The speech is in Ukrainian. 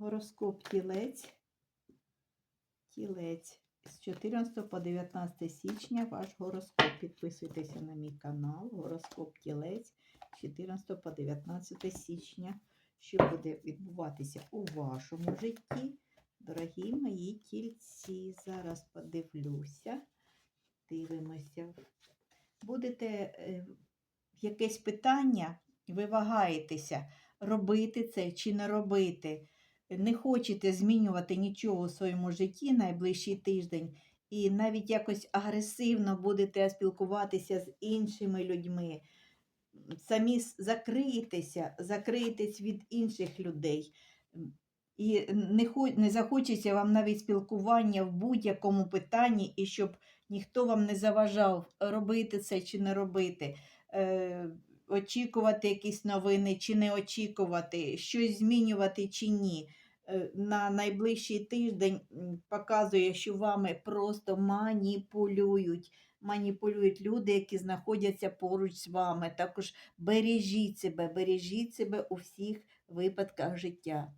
Гороскоп тілець. Тілець. З 14 по 19 січня ваш гороскоп. Підписуйтеся на мій канал. Гороскоп тілець з 14 по 19 січня. Що буде відбуватися у вашому житті? Дорогі мої тільці, зараз подивлюся. Дивимося. Будете е, якесь питання, ви вагаєтеся, робити це чи не робити. Не хочете змінювати нічого у своєму житті найближчий тиждень, і навіть якось агресивно будете спілкуватися з іншими людьми. Самі закриєтеся, закриєтесь від інших людей. І не, не захочеться вам навіть спілкування в будь-якому питанні, і щоб ніхто вам не заважав робити це чи не робити. Е, очікувати якісь новини чи не очікувати, щось змінювати чи ні. Е, На найближчий тиждень показує, що вами просто маніпулюють. Маніпулюють люди, які знаходяться поруч з вами. Також бережіть себе, бережіть себе у всіх випадках життя.